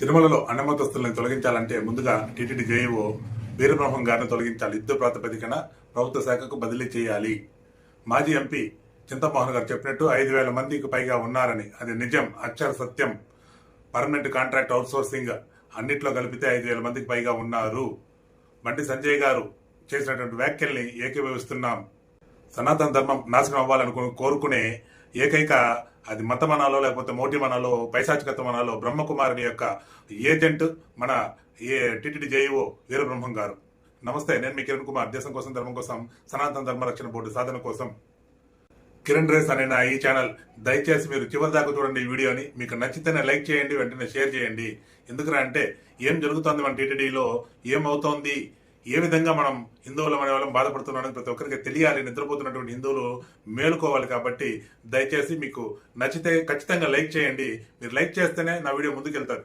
తిరుమలలో అన్నమతస్తులను తొలగించాలంటే ముందుగా TTD JEO Veerabrahmam గారిని తొలగించాలి. యుద్ధ ప్రాతిపదికన ప్రభుత్వ శాఖకు బదిలీ చేయాలి. మాజీ ఎంపీ చింతమోహన్ గారు చెప్పినట్టు ఐదు వేల మందికి పైగా ఉన్నారని. అది నిజం అక్షర సత్యం. పర్మనెంట్ కాంట్రాక్ట్ అవుట్సోర్సింగ్ అన్నిట్లో కలిపితే ఐదు వేల మందికి పైగా ఉన్నారు. బండి సంజయ్ గారు చేసినటువంటి వ్యాఖ్యల్ని ఏకీభవిస్తున్నాం. సనాతన ధర్మం నాశనం అవ్వాలని కోరుకునే ఏకైక అది మతమనాలో లేకపోతే మోటిమనాలో పైశాచికత్వమనాలో బ్రహ్మకుమారుని యొక్క ఏజెంట్ మన ఏ టిటిడి జేఈఓ వీరబ్రహ్మం గారు. నమస్తే నేను మీ కిరణ్ కుమార్. దేశం కోసం ధర్మం కోసం సనాతన ధర్మ రక్షణ బోర్డు సాధన కోసం. కిరణ్ రేస్ అనే నా ఈ ఛానల్. దయచేసి మీరు చివరి దాకా చూడండి ఈ వీడియోని. మీకు నచ్చితేనే లైక్ చేయండి వెంటనే షేర్ చేయండి. ఎందుకురా అంటే ఏం జరుగుతోంది మన టీటీడీలో? ఏమవుతోంది? ఏ విధంగా మనం హిందువుల అనే వాళ్ళం బాధపడుతున్నాడని ప్రతి ఒక్కరికి తెలియాలి నిద్రపోతున్నటువంటి హిందువులు మేలుకోవాలి కాబట్టి దయచేసి మీకు నచ్చితే ఖచ్చితంగా లైక్ చేయండి. మీరు లైక్ చేస్తేనే నా వీడియో ముందుకెళ్తారు.